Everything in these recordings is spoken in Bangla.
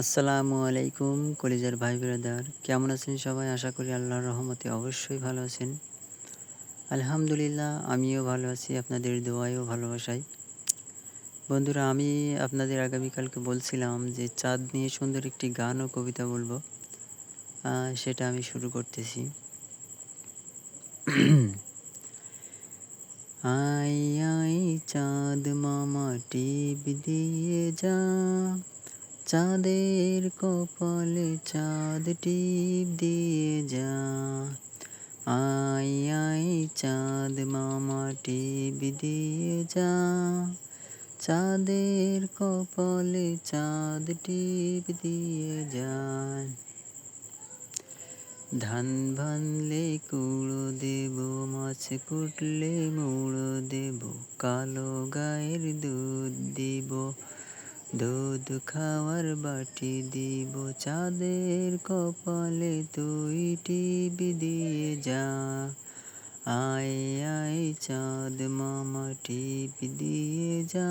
আসসালামু আলাইকুম, কলিজার ভাই ব্রাদার কেমন আছেন সবাই? আশা করি আল্লাহর রহমতে অবশ্যই ভালো আছেন। আলহামদুলিল্লাহ, আমিও ভালো আছি, আপনাদের দোয়ায়ও ভালোবাসাই। বন্ধুরা, আমি আপনাদের আগামীকালকে বলছিলাম যে চাঁদ নিয়ে সুন্দর একটি গান ও কবিতা বলব। সেটা আমি শুরু করতেছি। আই আই, চাঁদ মামা টিপ দিয়ে যা। চাঁদের কপালে চাঁদ টিপ দিয়ে যা। আই আই, চাঁদ মামা টিপ দিয়ে যা। চাঁদের কপালে চাঁদ টিপ দিয়ে যা। ধান ভানলে কুড়ো দেব, মাছ কুটলে মুড়ো দেব, কালো গায়ের দুধ দিব। দুধ খাওয়ার বাটি দিব চাঁদের কপালে, তুই টিপি দিয়ে যা। আয় আয়, চাঁদ মামা টিপি দিয়ে যা।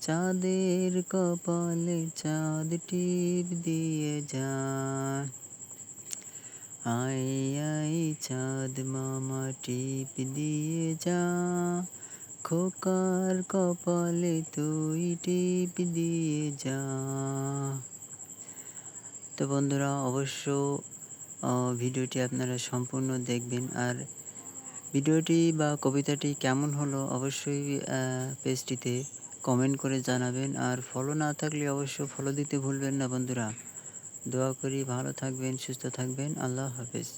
চাঁদের কপালে, চাঁদ টিপ দিয়ে যা। আয় আয়, চাঁদ মামা টিপ দিয়ে যা। খোকার কপালে তুই টিপ দিয়ে যা। তো বন্ধুরা, অবশ্য ভিডিওটি আপনারা সম্পূর্ণ দেখবেন। আর ভিডিওটি বা কবিতাটি কেমন হলো অবশ্যই পেজটিতে কমেন্ট করে জানাবেন। আর ফলো না থাকলে অবশ্য ফলো দিতে ভুলবেন না বন্ধুরা। দোয়া করি ভালো থাকবেন, সুস্থ থাকবেন। আল্লাহ হাফেজ।